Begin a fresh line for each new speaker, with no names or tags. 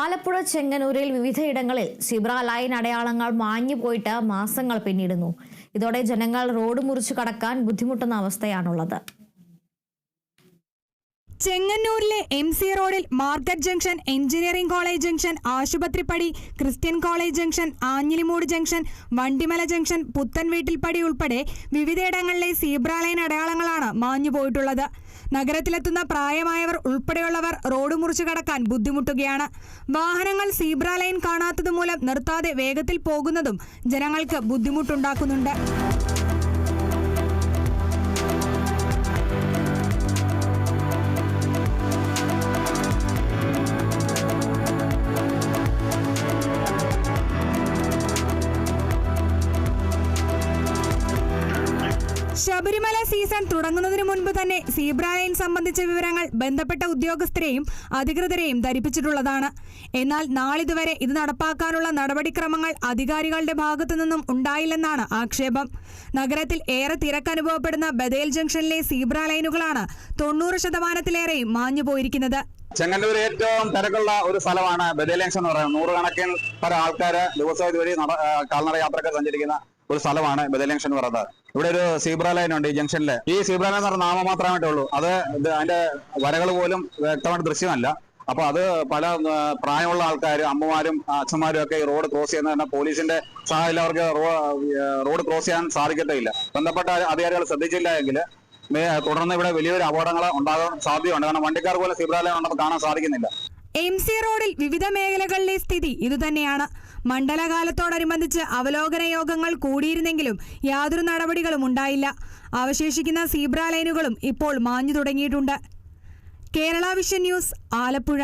ആലപ്പുഴ ചെങ്ങന്നൂരിൽ വിവിധയിടങ്ങളിൽ zebra line അടയാളങ്ങൾ മാഞ്ഞു പോയിട്ട് മാസങ്ങൾ പിന്നിടുന്നു. ഇതോടെ ജനങ്ങൾ റോഡ് മുറിച്ചു കടക്കാൻ ബുദ്ധിമുട്ടുന്ന അവസ്ഥയാണുള്ളത്.
ചെങ്ങന്നൂരിലെ എം സി റോഡിൽ market junction engineering college junction Asupathripadi Christian college junction Anjilimoodu junction Vandimala junction പുത്തൻ വീട്ടിൽപ്പടി ഉൾപ്പെടെ വിവിധയിടങ്ങളിലെ സീബ്ര ലൈൻ അടയാളങ്ങളാണ് മാഞ്ഞു പോയിട്ടുള്ളത്. നഗരത്തിലെത്തുന്ന പ്രായമായവർ ഉൾപ്പെടെയുള്ളവർ റോഡ് മുറിച്ചു കടക്കാൻ ബുദ്ധിമുട്ടുകയാണ്. വാഹനങ്ങൾ സീബ്ര ലൈൻ കാണാത്തതുമൂലം നിർത്താതെ വേഗത്തിൽ പോകുന്നതും ജനങ്ങൾക്ക് ബുദ്ധിമുട്ടുണ്ടാക്കുന്നുണ്ട്. ശബരിമല സീസൺ തുടങ്ങുന്നതിന് മുൻപ് തന്നെ സീബ്ര ലൈൻ സംബന്ധിച്ച വിവരങ്ങൾ ബന്ധപ്പെട്ട ഉദ്യോഗസ്ഥരെയും അധികൃതരെയും ധരിപ്പിച്ചിട്ടുള്ളതാണ്. എന്നാൽ നാളിതുവരെ ഇത് നടപ്പാക്കാനുള്ള നടപടിക്രമങ്ങൾ അധികാരികളുടെ ഭാഗത്തു നിന്നും ഉണ്ടായില്ലെന്നാണ് ആക്ഷേപം. നഗരത്തിൽ ഏറെ തിരക്കനുഭവപ്പെടുന്ന ബദേൽ ജംഗ്ഷനിലെ സീബ്ര ലൈനുകളാണ് തൊണ്ണൂറ് ശതമാനത്തിലേറെയും മാഞ്ഞുപോയിരിക്കുന്നത്.
ചെങ്ങന്നൂർ ഏറ്റവും തിരക്കുള്ള ഒരു സ്ഥലമാണ് ബദലേങ്സ് എന്ന് പറയുന്നത്. നൂറുകണക്കിന് പല ആൾക്കാര് ദിവസവും ഇതുവഴി കാൽനട യാത്രക്കാർ സഞ്ചരിക്കുന്ന ഒരു സ്ഥലമാണ് ബദലേങ്സ് എന്ന് പറയുന്നത്. ഇവിടെ ഒരു സീബ്ര ലൈൻ ഉണ്ട് ഈ ജംഗ്ഷനിൽ. ഈ സീബ്ര ലൈൻ എന്ന് പറഞ്ഞ നാമം മാത്രമായിട്ടേ ഉള്ളൂ. അത് അതിന്റെ വരകൾ പോലും വ്യക്തമായിട്ട് ദൃശ്യമല്ല. അപ്പൊ അത് പല പ്രായമുള്ള ആൾക്കാരും അമ്മമാരും അച്ഛന്മാരും ഒക്കെ ഈ റോഡ് ക്രോസ് ചെയ്യുന്ന തന്നെ പോലീസിന്റെ സഹായം അവർക്ക് റോഡ് ക്രോസ് ചെയ്യാൻ സാധിക്കത്തില്ല ബന്ധപ്പെട്ട അധികാരികൾ ശ്രദ്ധിച്ചില്ല എങ്കിൽ തുടർന്ന് ഇവിടെ വലിയൊരു അപകടങ്ങൾ ഉണ്ടാകാൻ സാധ്യതയുണ്ട്. കാരണം വണ്ടിക്കാർ പോലും സീബ്ര ലൈൻ ഉണ്ടെന്ന് കാണാൻ സാധിക്കുന്നില്ല.
എം സി റോഡിൽ വിവിധ മേഖലകളിലെ സ്ഥിതി ഇതുതന്നെയാണ്. മണ്ഡലകാലത്തോടനുബന്ധിച്ച് അവലോകന യോഗങ്ങൾ കൂടിയിരുന്നെങ്കിലും യാതൊരു നടപടികളും ഉണ്ടായില്ല. അവശേഷിക്കുന്ന സീബ്ര ലൈനുകളും ഇപ്പോൾ മാഞ്ഞു തുടങ്ങിയിട്ടുണ്ട്. Kerala vision news Alappuzha.